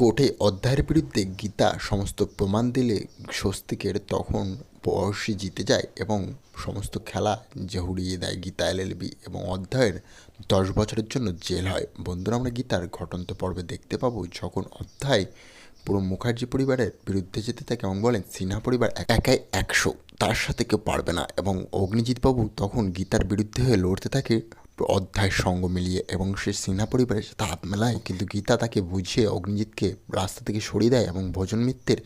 কোর্টে অধ্যায়ের বিরুদ্ধে গীতা সমস্ত প্রমাণ দিলে স্বস্তিকের তখন বয়সী জিতে যায় এবং সমস্ত খেলা যে উড়িয়ে দেয় গীতা এলএলবি এবং অধ্যায়ের দশ বছরের জন্য জেল হয়। বন্ধুরা, আমরা গীতার ঘটন্ত পর্বে দেখতে পাবো যখন অধ্যায় পুরো মুখার্জি পরিবারের বিরুদ্ধে যেতে থাকে এবং বলেন, সিনহা পরিবার একাই একশো, তার সাথে কেউ পারবে না এবং অগ্নিজিৎবাবু তখন গীতার বিরুদ্ধে হয়ে লড়তে থাকে। অধ্যায় সঙ্গ মিলিয়ে এবং সে সিনহা পরিবারের সাথে হাত মেলায়। কিন্তু গীতা তাকে বুঝিয়ে অগ্নিজিৎকে রাস্তা থেকে সরিয়ে দেয় এবং ভোজন মিত্রের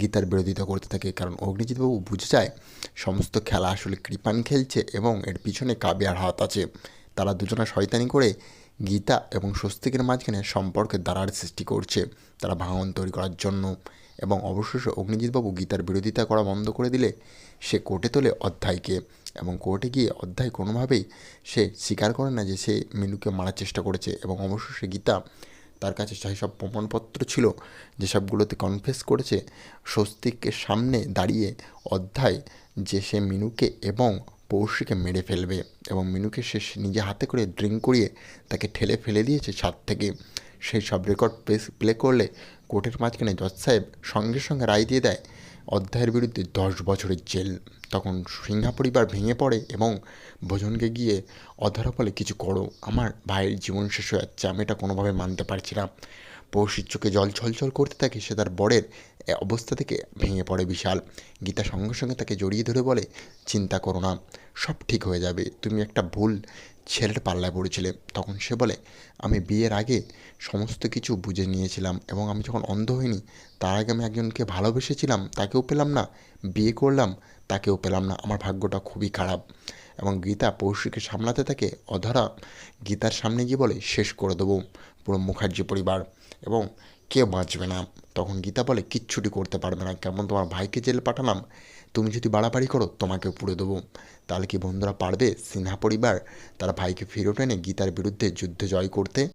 গীতার বিরোধিতা করতে থাকে। কারণ অগ্নিজিৎবাবু বুঝে যায় সমস্ত খেলা আসলে কৃপান খেলছে এবং এর পিছনে কাবিয়ার হাত আছে। তারা দুজনা শয়তানি করে গীতা এবং স্বস্তিকের মাঝখানে সম্পর্কের দ্বারার সৃষ্টি করছে। তারা ভাঙন তৈরি করার জন্য এবং অবশেষে অগ্নিজিৎবাবু গীতার বিরোধিতা করা বন্ধ করে দিলে সে কোর্টে তোলে অধ্যায়কে। এবং কোর্টে গিয়ে অধ্যায় কোনোভাবেই সে স্বীকার করে না যে সে মিনুকে মারার চেষ্টা করেছে। এবং অবশেষে গীতা তার কাছে সব প্রমাণপত্র ছিল যেসবগুলোতে কনফেস করেছে স্বস্তিকের সামনে দাঁড়িয়ে অধ্যায় যে সে মিনুকে এবং পৌষিকে মেরে ফেলবে। এবং মিনুকে সে নিজে হাতে করে ড্রিঙ্ক করিয়ে তাকে ঠেলে ফেলে দিয়েছে ছাদ থেকে। সেই সব রেকর্ড প্লে করলে কোর্টের মাঝখানে জজ সাহেব সঙ্গে সঙ্গে রায় দিয়ে দেয়, অধ্যায়ের বিরুদ্ধে দশ বছরের জেল। তখন সিংহা পরিবার ভেঙে পড়ে এবং ভোজনকে গিয়ে অধরা বলে, কিছু করো, আমার ভাইয়ের জীবন শেষ হয়ে যাচ্ছে, আমি এটা কোনোভাবে মানতে পারছি না। পৌষির চোখে জল ছলছল করতে থাকে, সে তার বরের অবস্থা থেকে ভেঙে পড়ে বিশাল। গীতা সঙ্গে সঙ্গে তাকে জড়িয়ে ধরে বলে, চিন্তা করো না, সব ঠিক হয়ে যাবে, তুমি একটা ভুল ছেলের পাল্লায় পড়েছিলে। তখন সে বলে, আমি বিয়ের আগে সমস্ত কিছু বুঝে নিয়েছিলাম এবং আমি যখন অন্ধ হইনি, তার আগে আমি একজনকে ভালোবেসেছিলাম, তাকেও পেলাম না। বিয়ে করলাম, তাকেও পেলাম না। আমার ভাগ্যটা খুবই খারাপ এবং গীতা পৌষিকে সামলাতে থাকে অধরা গীতার সামনে গিয়ে বলে, শেষ করে দেবো পুরো মুখার্জি পরিবার এবং কেউ বাঁচবে না। তখন গীতা বলে, কিচ্ছুটি করতে পারবে না। কেমন তোমার ভাইকে জেলে পাঠালাম? তুমি যদি বাড়াবাড়ি করো তোমাকে পুড়ে দেবো। তাহলে কি বন্ধুরা পারবে সিনহা পরিবার তার ভাইকে ফেরত এনে গীতার বিরুদ্ধে যুদ্ধ জয় করতে?